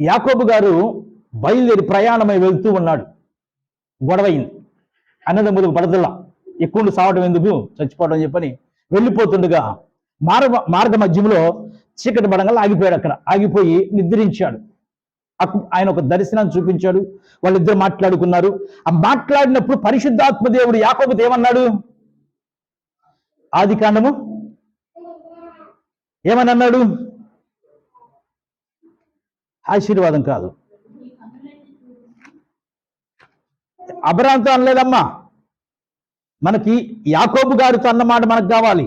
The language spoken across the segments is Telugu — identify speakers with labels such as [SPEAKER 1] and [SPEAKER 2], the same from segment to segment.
[SPEAKER 1] యాకోబు గారు బయలుదేరి ప్రయాణమై వెళ్తూ ఉన్నాడు. గొడవయింది అన్నదమ్ములకు పడతల్లా ఎక్కువ సావడం ఎందుకు? చచ్చిపోవడం చెప్పని వెళ్ళిపోతుండగా మార్గ మార్గ మధ్యంలో చీకటి పడంగా ఆగిపోయాడు అక్కడ. ఆగిపోయి నిద్రించాడు. ఆయన ఒక దర్శనాన్ని చూపించాడు. వాళ్ళిద్దరు మాట్లాడుకున్నారు. ఆ మాట్లాడినప్పుడు పరిశుద్ధాత్మ దేవుడు యాకోబుతో ఏమన్నాడు? ఆది కాండము? ఏమని అన్నాడు? ఆశీర్వాదం కాదు. అబ్రాంతో అనలేదమ్మా. మనకి యాకోబు గారితో అన్నమాట మనకు కావాలి.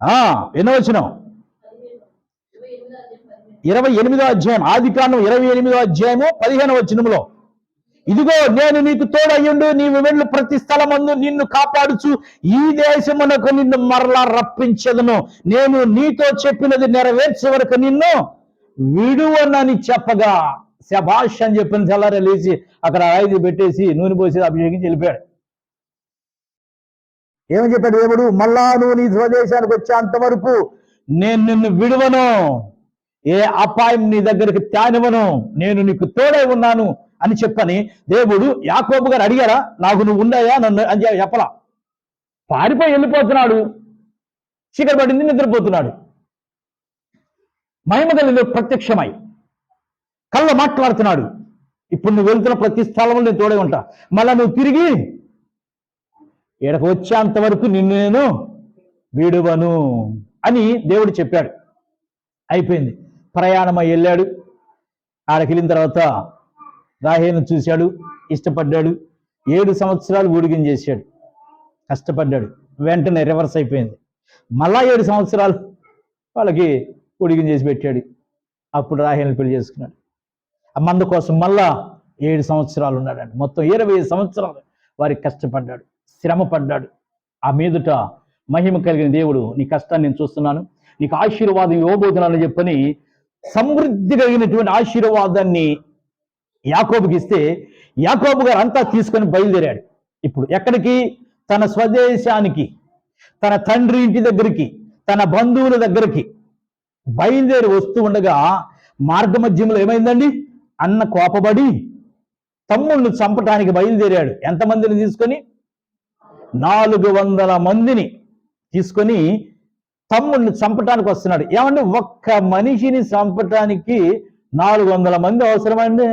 [SPEAKER 1] ఆ, ఎన్నో వచ్చినాం
[SPEAKER 2] ఇరవై ఎనిమిదో అధ్యాయం
[SPEAKER 1] ఆది కాండం ఇరవై ఎనిమిదో అధ్యాయము పదిహేను వచ్చినములో ఇదిగో నేను నీకు తోడయ్యుండు నీవు వెళ్ళు ప్రతి స్థలమందు నిన్ను కాపాడుచు. ఈ దేశమునకు నిన్ను మరలా రప్పించదును. నేను నీతో చెప్పినది నెరవేర్చే వరకు నిన్ను విడువనని చెప్పగా. శభాష్ అని చెప్పిన చల్లారే లేచి అక్కడ రాయిది పెట్టేసి నూనె పోసి అభిషేకించి వెళ్ళిపోయాడు. ఏమని చెప్పాడు దేవుడు? మళ్ళా నువ్వు నీ స్వదేశానికి వచ్చేంత వరకు నేను నిన్ను విడువను. ఏ అపాయం నీ దగ్గరికి త్యానివను నేను నీకు తోడై ఉన్నాను. అని చెప్పని దేవుడు యాకోబు గారు అడిగారా నాకు నువ్వు ఉన్నాయా? నన్ను అని చెప్ప- చెప్పలా. పారిపోయి వెళ్ళిపోతున్నాడు. చీకటి పడింది నిద్రపోతున్నాడు. మహిమ కలిగి ప్రత్యక్షమై కళ్ళ మాట్లాడుతున్నాడు. ఇప్పుడు నువ్వు వెళ్తున్న ప్రతి స్థలంలో నేను తోడే ఉంటా. మళ్ళా నువ్వు తిరిగి ఇక్కడికి వచ్చేంత వరకు నిన్ను నేను విడువను అని దేవుడు చెప్పాడు. అయిపోయింది. ప్రయాణమై వెళ్ళాడు. ఆడకి వెళ్ళిన తర్వాత రాహేను చూశాడు ఇష్టపడ్డాడు ఏడు సంవత్సరాలు ఊడిగం చేశాడు. కష్టపడ్డాడు. వెంటనే రివర్స్ అయిపోయింది. మళ్ళా ఏడు సంవత్సరాలు వాళ్ళకి ఊడిగం చేసి పెట్టాడు. అప్పుడు రాహేను పెళ్ళి చేసుకున్నాడు. ఆ మంద కోసం మళ్ళా ఏడు సంవత్సరాలు ఉన్నాడండి మొత్తం ఇరవై ఐదు సంవత్సరాలు వారికి కష్టపడ్డాడు శ్రమ పడ్డాడు ఆ మీదుట మహిమ కలిగిన దేవుడు నీ కష్టాన్ని నేను చూస్తున్నాను. నీకు ఆశీర్వాదం ఇవ్వబోతున్నానని చెప్పని సమృద్ధి కలిగినటువంటి ఆశీర్వాదాన్ని యాకోబుకి ఇస్తే యాకోబు గారు అంతా తీసుకొని బయలుదేరాడు. ఇప్పుడు ఎక్కడికి? తన స్వదేశానికి తన తండ్రి ఇంటి దగ్గరికి తన బంధువుల దగ్గరికి బయలుదేరి వస్తూ ఉండగా మార్గ మధ్యంలో ఏమైందండి? అన్న కోపబడి తమ్ముళ్ళు చంపటానికి బయలుదేరాడు. ఎంతమందిని తీసుకొని? నాలుగు వందల మందిని తీసుకొని తమ్ముడిని చంపటానికి వస్తున్నాడు. ఏమంటే ఒక్క మనిషిని చంపటానికి నాలుగు వందల మంది అవసరమండి?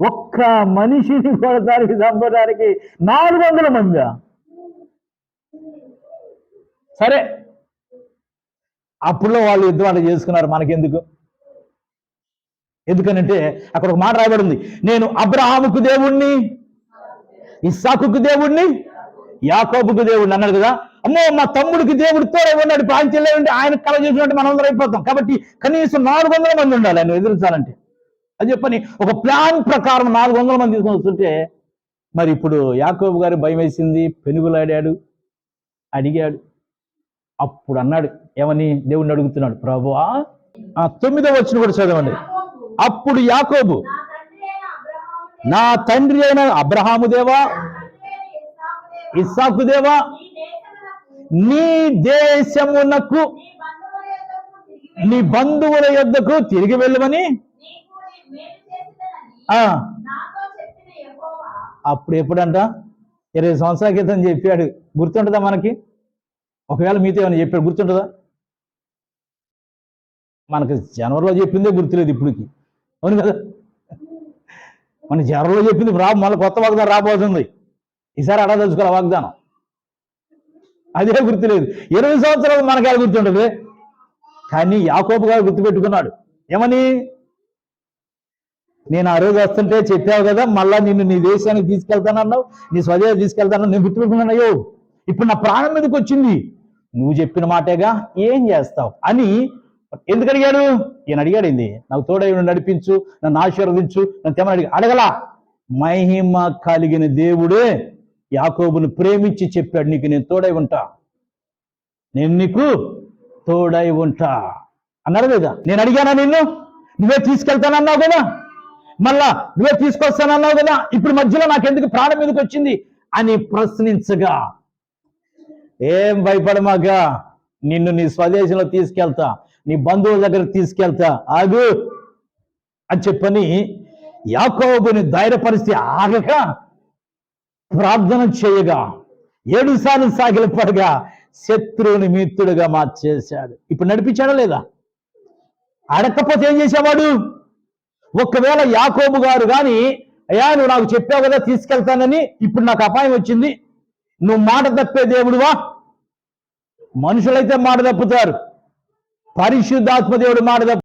[SPEAKER 1] ఒక్క మనిషిని కొడటానికి చంపడానికి నాలుగు వందల మంది? సరే. అప్పుడులో వాళ్ళు యుద్ధం అలా చేసుకున్నారు మనకెందుకు? ఎందుకనంటే అక్కడ ఒక మాట రాయబడి ఉంది నేను అబ్రహాముకు దేవుణ్ణి ఇస్సాకుకు దేవుణ్ణి యాకోబుకు దేవుడిని అన్నాడు కదా. అమ్మో మా తమ్ముడికి దేవుడితో ఉన్నాడు. పాంచలే ఉండి ఆయన కళ చేసినట్టు మనం అందరం అయిపోతాం. కాబట్టి కనీసం నాలుగు వందల మంది ఉండాలి ఆయన ఎదురించాలంటే అని చెప్పని ఒక ప్లాన్ ప్రకారం నాలుగు వందల మంది తీసుకొని వస్తుంటే మరి ఇప్పుడు యాకోబు గారు భయం వేసింది పెనుగులాడాడు అడిగాడు. అప్పుడు అన్నాడు ఏమని? దేవుణ్ణి అడుగుతున్నాడు ప్రభువా ఆ తొమ్మిదో వచ్చిన కూడా చదవండి. అప్పుడు యాకోబు
[SPEAKER 2] నా తండ్రి అయిన అబ్రహాము
[SPEAKER 1] దేవా
[SPEAKER 2] ఇస్సాకు
[SPEAKER 1] దేవా నీ దేశమునకు
[SPEAKER 2] నీ బంధువుల యొద్దకు తిరిగి
[SPEAKER 1] వెళ్ళమని
[SPEAKER 2] నీకు నీ మేలు చేసేదనని
[SPEAKER 1] ఆ
[SPEAKER 2] నాతో చెప్పిన యెహోవా
[SPEAKER 1] అప్పుడు ఎప్పుడంట? ఇరవై సంవత్సరాల క్రితం చెప్పాడు. గుర్తుంటుందా మనకి? ఒకవేళ మీతో ఏమైనా చెప్పాడు గుర్తుంటుందా? మనకి జనవరిలో చెప్పిందే గుర్తులేదు ఇప్పటికి. అవును కదా? మన జనవరిలో చెప్పింది రా మళ్ళీ కొత్త వాగ్దానం రాబోతుంది. ఈసారి అడగదలుచుకోవాలి వాగ్దానం. అదే గుర్తులేదు. ఇరవై సంవత్సరాలు మనకి గుర్తుంటుంది? కానీ యాకోబు గారు గుర్తుపెట్టుకున్నాడు. ఏమని? నేను ఆ రోజు వస్తుంటే చెప్పావు కదా మళ్ళా నిన్ను నీ దేశానికి తీసుకెళ్తానన్నావు నీ స్వదేశం తీసుకెళ్తానన్నావు నేను గుర్తుపెట్టుకున్నాను ఇప్పుడు నా ప్రాణం మీదకి వచ్చింది? నువ్వు చెప్పిన మాటేగా ఏం చేస్తావు? అని ఎందుకు అడిగాడు? ఈయన అడిగాడు నాకు తోడై నడిపించు నన్ను ఆశీర్వదించు నన్ను తెమ్మని అడిగి అడగలా. మహిమ కలిగిన దేవుడే యాకోబును ప్రేమించి చెప్పాడు నీకు నేను తోడై ఉంటా. నేను నీకు తోడై ఉంటా. అన్నారు లేదా నేను అడిగానా నిన్ను? నువ్వే తీసుకెళ్తానన్నావు కదా? మళ్ళా నువ్వే తీసుకొస్తానన్నావు కదా ఇప్పుడు మధ్యలో నాకెందుకు ప్రాణం మీదకి వచ్చింది అని ప్రశ్నించగా ఏం భయపడమాక నిన్ను నీ స్వదేశంలో తీసుకెళ్తా నీ బంధువుల దగ్గర తీసుకెళ్తా ఆగు అని చెప్పని యాకోబుని ధైర్యపరిస్థితి ఆగక ప్రార్థన చేయగా ఏడు సార్లు సాగిలపడగా శత్రువుని మిత్రుడుగా మార్చేశాడు. ఇప్పుడు నడిపించాడా లేదా? అడగకపోతే ఏం చేసేవాడు? ఒకవేళ యాకోబు గారు కానీ అయ్యా నువ్వు నాకు చెప్పావు కదా తీసుకెళ్తానని ఇప్పుడు నాకు అపాయం వచ్చింది. నువ్వు మాట తప్పే దేవుడువా? మనుషులైతే మాట తప్పుతారు. పరిశుద్ధాత్మ దేవుడు మాట తప్పు